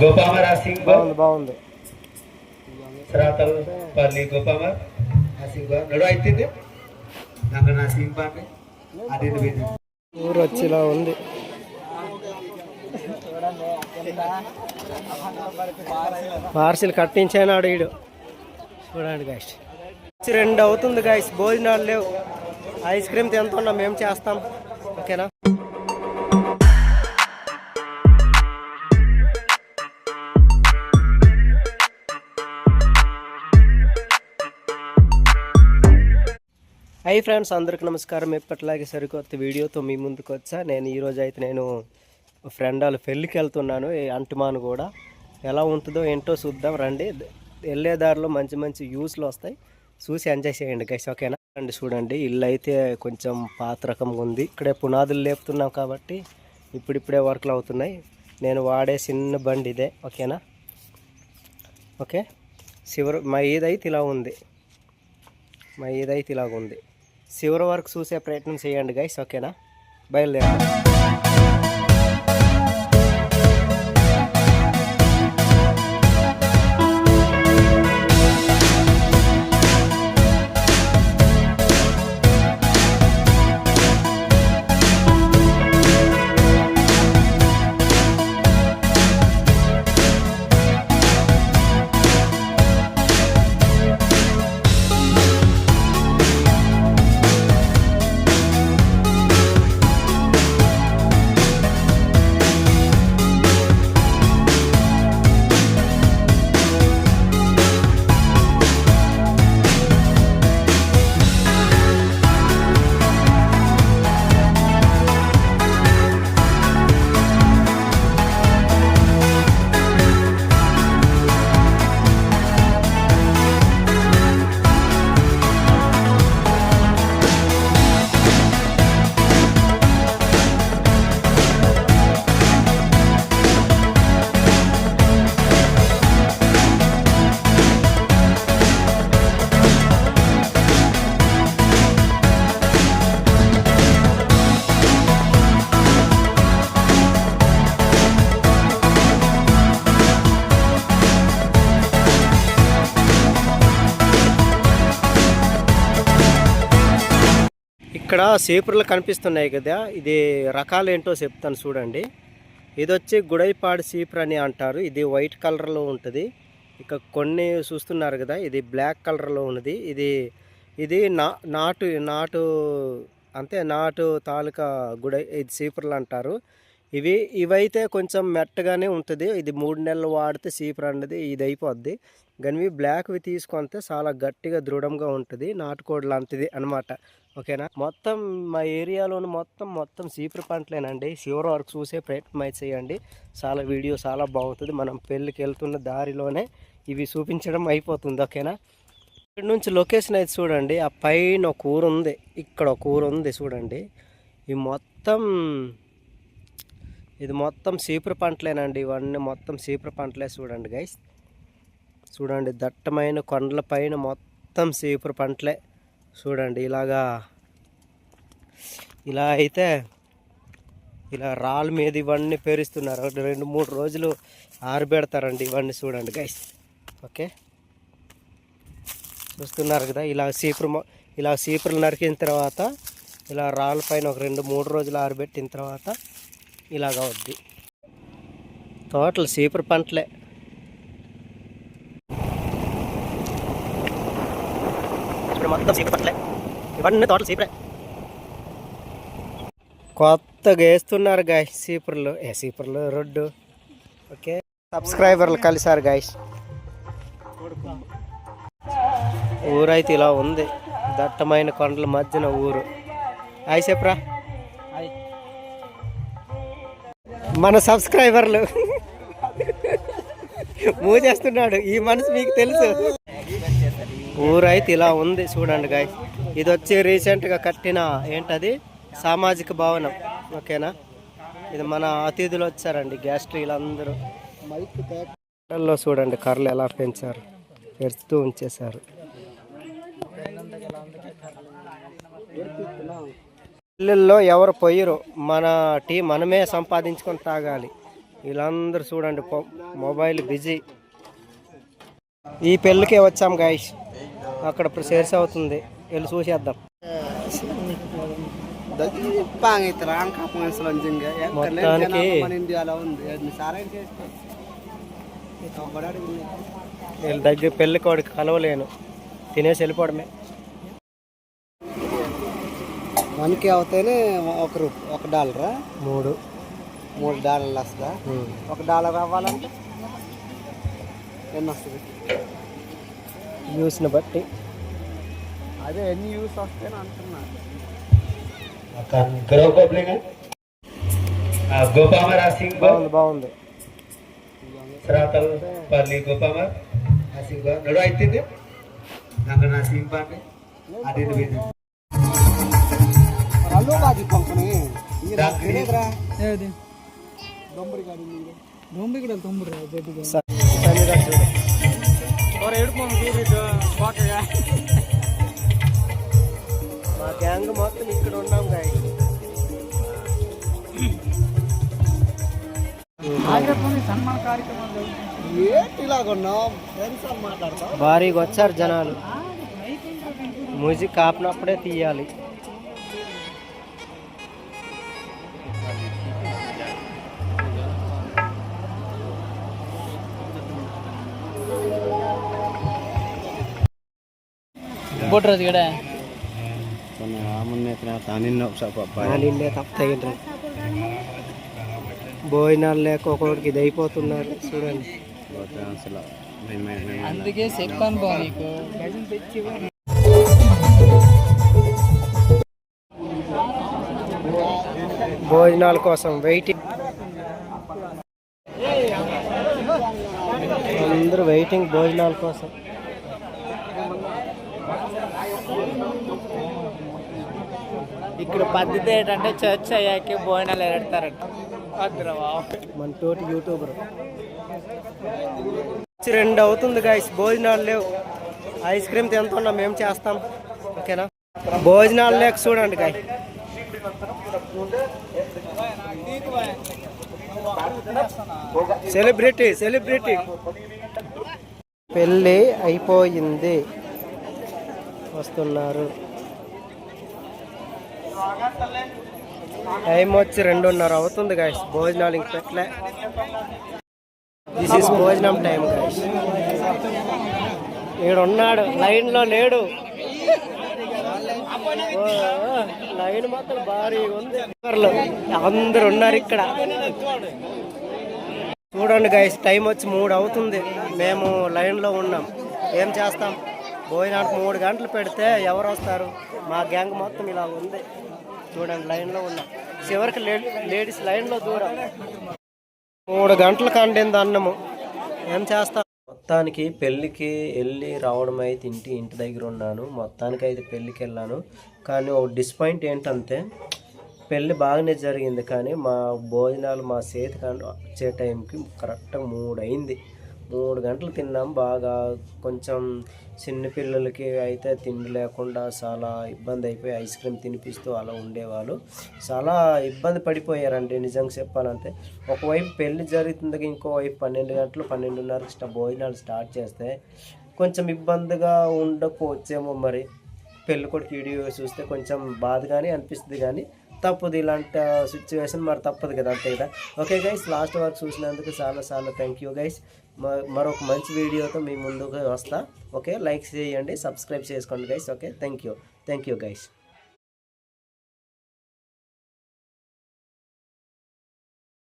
గోపామర్ సింగ్ బాగుంది శ్రాతల్ పల్లి గోపామర్ ఆ సింగ్ నడు అయితే నాకు నా సింగ్ పాండి అది. ఊరు వచ్చేలా ఉంది. పార్సిల్ కట్టించానాడు ఈడు. చూడండి గాయస్ రెండు అవుతుంది గాయస్ భోజనాలు లేవు. ఐస్ క్రీమ్ తింటున్నాం. మేము చేస్తాం. ఓకేనా? హై ఫ్రెండ్స్ అందరికి నమస్కారం. ఎప్పటిలాగే సరికొత్త వీడియోతో మీ ముందుకు వచ్చా. నేను ఈరోజు అయితే నేను ఫ్రెండ్ వాళ్ళ పెళ్ళికి వెళ్తున్నాను. అంటుమాను కూడా ఎలా ఉంటుందో ఏంటో చూద్దాం. రండి. వెళ్ళే దారిలో మంచి మంచి వ్యూస్లు వస్తాయి. చూసి ఎంజాయ్ చేయండి గైస్ ఓకేనా రండి చూడండి. ఇల్లు అయితే కొంచెం పాత రకంగా ఉంది. ఇక్కడే పునాదులు లేపుతున్నాం కాబట్టి ఇప్పుడిప్పుడే వర్క్లు అవుతున్నాయి. నేను వాడే చిన్న బండి ఇదే ఓకేనా ఓకే శివరు మా ఈదైతే ఇలా ఉంది. మా ఈదైతే ఇలాగ ఉంది చివరి వరకు చూసే ప్రయత్నం చేయండి గైస్ ఓకేనా బయలుదేరా ఇక్కడ సీపుర్లు కనిపిస్తున్నాయి కదా. ఇది రకాలు ఏంటో చెప్తాను చూడండి. ఇది వచ్చి గుడైపాడు సీపర్ అని అంటారు. ఇది వైట్ కలర్లో ఉంటుంది. ఇక కొన్ని చూస్తున్నారు కదా ఇది బ్లాక్ కలర్లో ఉన్నది. ఇది ఇది నా నాటు నాటు అంతే నాటు తాలూకా గుడై ఇది సీపర్లు అంటారు. ఇవి ఇవైతే కొంచెం మెట్టగానే ఉంటుంది. ఇది మూడు నెలలు వాడితే సీపర్ అన్నది ఇది అయిపోద్ది కానీ బ్లాక్వి తీసుకుంటే చాలా గట్టిగా దృఢంగా ఉంటుంది. నాటుకోడి లాంటిది అనమాట ఓకేనా? మొత్తం మా ఏరియాలోని మొత్తం మొత్తం సీపర్ పంటలేనండి. చివరి వరకు చూసే ప్రయత్నం అయితే చేయండి. చాలా వీడియో చాలా బాగుంటుంది. మనం పెళ్ళికి వెళ్తున్న దారిలోనే ఇవి చూపించడం అయిపోతుంది. ఓకేనా? ఇక్కడ నుంచి లొకేషన్ అయితే చూడండి. ఆ పైన ఒక ఊరు ఉంది. ఇక్కడ ఒక ఊరు ఉంది చూడండి. ఈ మొత్తం ఇది మొత్తం సీపురు పంటలేనండి. ఇవన్నీ మొత్తం సీపురు పంటలే చూడండి గైస్ చూడండి దట్టమైన కొండల పైన మొత్తం సీపురు పంటలే. చూడండి ఇలాగా ఇలా అయితే ఇలా రాళ్ళ మీద ఇవన్నీ పేరుస్తున్నారు. రెండు మూడు రోజులు ఆరబెడతారండి ఇవన్నీ చూడండి గైస్ ఓకే చూస్తున్నారు కదా ఇలా సీపురు ఇలా సీపురులు నరికిన తర్వాత ఇలా రాళ్ళ పైన ఒక రెండు మూడు రోజులు ఆరబెట్టిన తర్వాత ఇలాగ అవుద్ది. తోటలు సీపురు పంటలే. ఇప్పుడు మొత్తం సీపురు పంటలే ఇవన్నీ తోటలు సీపురే కొత్తగా వేస్తున్నారు గాయస్ సీపుర్లు. ఏ సీపుర్లు రోడ్డు. ఓకే. సబ్స్క్రైబర్లు కలిసారు గాయస్ ఊరైతే ఇలా ఉంది. దట్టమైన కొండల మధ్యన ఊరు. హాయ్ చెప్పరా మన సబ్స్క్రైబర్లు. మూవ్ చేస్తున్నాడు ఈ మనసు మీకు తెలుసు. ఊరైతే ఇలా ఉంది చూడండి గాయ ఇది వచ్చి రీసెంట్గా కట్టిన ఏంటది? సామాజిక భవనం. ఓకేనా? ఇది మన అతిథులు వచ్చారండి గ్యాస్ట్రీ వీళ్ళందరూ కర్రల్లో చూడండి కర్రలు ఎలా పెంచారు పెంచుతూ ఉంచేశారు. ఇళ్ళల్లో ఎవరు పోయిరు మన టీ మనమే సంపాదించుకొని తాగాలి. వీళ్ళందరూ చూడండి మొబైల్ బిజీ. ఈ పెళ్ళికే వచ్చాం గాయస్ అక్కడ ఇప్పుడు చేర్స్ అవుతుంది. వెళ్ళి చూసేద్దాం. మొత్తానికి వీళ్ళ దగ్గర పెళ్ళి కోడికి కలవలేను. తినేసి వెళ్ళిపోవడమే. వన్కి అవుతేనే ఒక రూ ఒక డాలరా మూడు. మూడు డాలర్లు వస్తుందా. ఒక డాలర్ అవ్వాలంటే ఎన్ని వస్తుంది? వ్యూస్ని బట్టి అదే ఎన్ని యూస్ వస్తాయని అంటున్నా Akan kerau kau beli kan? Ah, Gopamar asing gua, బాగుంది బాగుంది seratal parli Gopamar asing gua. Lalu itu deh, nangka nasi impan deh, ada itu beda. Allu bhaji పంపని Dakri, దొంబరి గాడి దొంబరి కూడా తొమ్మిది దొడ్డుగా స- సమీరా చూడు మా గ్యాంగ్ మొత్తం ఇక్కడ ఉన్నాం గాయ సన్మాన కార్యక్రమం ఏంటి ఇలాగున్నావు ఫ్రెండ్స్ అని మాట్లాడతావు? భారీగా వచ్చారు జనాలు. మ్యూజిక్ ఆపినప్పుడే తీయాలి. బొట్రది కూడా నాలుండే తప్ప భోజనాలు లేక ఒక్కొక్కడికి ఇది అయిపోతున్నారు చూడండి అందుకే చెప్పాను బా నీకు గజం తెచ్చి భోజనాల కోసం వెయిటింగ్ అందరూ వెయిటింగ్ భోజనాల కోసం ఇక్కడ పద్ధతి ఏంటంటే చర్చ్ అయ్యాక భోజనాలు ఎడతారంట మన తోటి యూట్యూబర్. రెండు అవుతుంది గాయస్ భోజనాలు లేవు. ఐస్ క్రీమ్ తింటున్నాం మేము చేస్తాం. ఓకేనా? భోజనాలు లేక చూడండి గాయ సెలబ్రిటీ సెలబ్రిటీ పెళ్ళి అయిపోయింది. వస్తున్నారు. టైం వచ్చి రెండున్నర అవుతుంది గాయస్ భోజనాలు ఇంక పెట్టలే దిస్ ఇస్ భోజనం టైం గాయస్ ఈడున్నాడు లైన్లో లేడు. లైన్ మాత్రం భారీగా ఉంది. అందరు ఉన్నారు ఇక్కడ. చూడండి గైస్ టైం వచ్చి మూడు అవుతుంది. మేము లైన్లో ఉన్నాం. ఏం చేస్తాం? భోజనానికి మూడు గంటలు పెడితే ఎవరు వస్తారు? మా గ్యాంగ్ మొత్తం ఇలా ఉంది. చూడండి లైన్లో ఉన్నాం చివరికి లేడీస్ లైన్లో దూరం. మూడు గంటలు కండింది అన్నము. ఏం చేస్తాం మొత్తానికి పెళ్ళికి వెళ్ళి రావడం అయితే ఇంటి ఇంటి దగ్గర ఉన్నాను. మొత్తానికి అయితే పెళ్ళికి వెళ్ళాను. కానీ ఒక డిస్పాయింట్ ఏంటంటే పెళ్ళి బాగానే జరిగింది. కానీ మా భోజనాలు మా చేతి అంట- వచ్చే టైంకి కరెక్ట్గా మూడు అయింది మూడు గంటలు తిన్నాం. బాగా కొంచెం చిన్నపిల్లలకి అయితే తిండి లేకుండా చాలా ఇబ్బంది అయిపోయి ఐస్ క్రీమ్ తినిపిస్తూ అలా ఉండేవాళ్ళు. చాలా ఇబ్బంది పడిపోయారండి నిజంగా చెప్పాలంటే. ఒకవైపు పెళ్ళి జరుగుతుంది ఇంకోవైపు పన్నెండు గంటలు పన్నెండున్నరకు భోజనాలు స్టార్ట్ చేస్తే కొంచెం ఇబ్బందిగా ఉండకపోవచ్చేమో మరి. పెళ్ళి కొడుకు వీడియో చూస్తే కొంచెం బాధగానే అనిపిస్తుంది కానీ తప్పదు ఇలాంటి సిచ్యువేషన్ మరి తప్పదు కదా అంతే కదా? ఓకే గైస్ లాస్ట్ వరకు చూసినందుకు చాలా చాలా థ్యాంక్ యూ గైస్ మరొక మంచి వీడియోతో మీ ముందుకు వస్తా. ఓకే లైక్ చేయండి సబ్స్క్రైబ్ చేసుకోండి guys okay thank you thank you guys